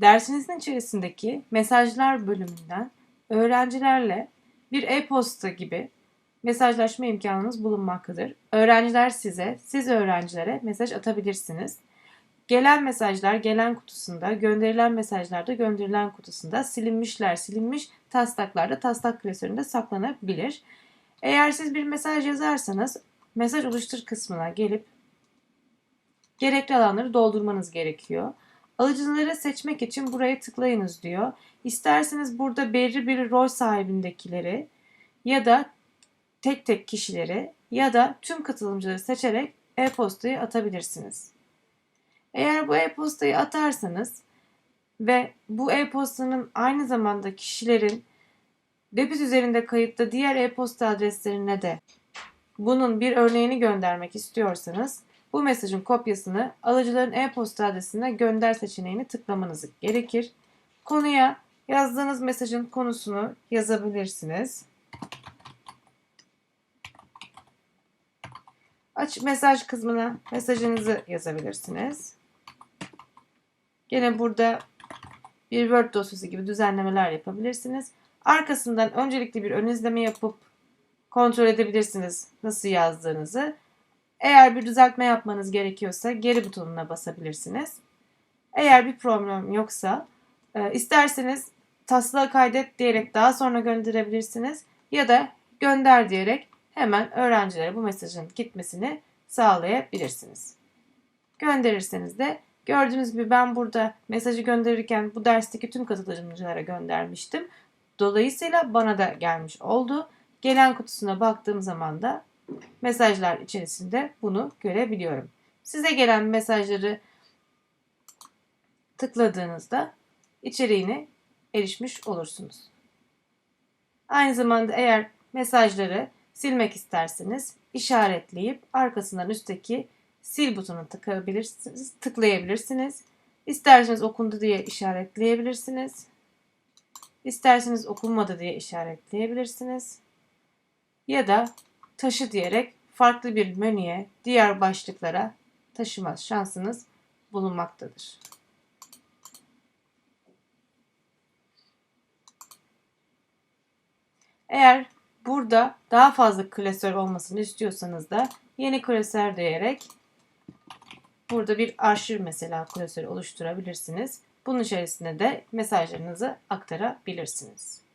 Dersinizin içerisindeki mesajlar bölümünden öğrencilerle bir e-posta gibi mesajlaşma imkanınız bulunmaktadır. Öğrenciler size, siz öğrencilere mesaj atabilirsiniz. Gelen mesajlar gelen kutusunda, gönderilen mesajlar da gönderilen kutusunda, silinmişler silinmiş, taslaklar da taslak klasöründe saklanabilir. Eğer siz bir mesaj yazarsanız mesaj oluştur kısmına gelip gerekli alanları doldurmanız gerekiyor. Alıcıları seçmek için buraya tıklayınız diyor. İsterseniz burada belirli bir rol sahibindekileri ya da tek tek kişileri ya da tüm katılımcıları seçerek e-postayı atabilirsiniz. Eğer bu e-postayı atarsanız ve bu e-postanın aynı zamanda kişilerin Webit üzerinde kayıtlı diğer e-posta adreslerine de bunun bir örneğini göndermek istiyorsanız bu mesajın kopyasını alıcıların e-posta adresine gönder seçeneğini tıklamanız gerekir. Konuya yazdığınız mesajın konusunu yazabilirsiniz. Aç mesaj kısmına mesajınızı yazabilirsiniz. Gene burada bir Word dosyası gibi düzenlemeler yapabilirsiniz. Arkasından öncelikli bir ön izleme yapıp kontrol edebilirsiniz nasıl yazdığınızı. Eğer bir düzeltme yapmanız gerekiyorsa geri butonuna basabilirsiniz. Eğer bir problem yoksa e, isterseniz taslağı kaydet diyerek daha sonra gönderebilirsiniz ya da gönder diyerek hemen öğrencilere bu mesajın gitmesini sağlayabilirsiniz. Gönderirseniz de gördüğünüz gibi ben burada mesajı gönderirken bu dersteki tüm katılımcılara göndermiştim. Dolayısıyla bana da gelmiş oldu. Gelen kutusuna baktığım zaman da mesajlar içerisinde bunu görebiliyorum. Size gelen mesajları tıkladığınızda içeriğine erişmiş olursunuz. Aynı zamanda eğer mesajları silmek isterseniz işaretleyip arkasından üstteki sil butonuna tıklayabilirsiniz. tıklayabilirsiniz. İsterseniz okundu diye işaretleyebilirsiniz. İsterseniz okunmadı diye işaretleyebilirsiniz. Ya da taşı diyerek farklı bir menüye, diğer başlıklara taşıma şansınız bulunmaktadır. Eğer burada daha fazla klasör olmasını istiyorsanız da yeni klasör diyerek burada bir arşiv mesela klasörü oluşturabilirsiniz. Bunun içerisine de mesajlarınızı aktarabilirsiniz.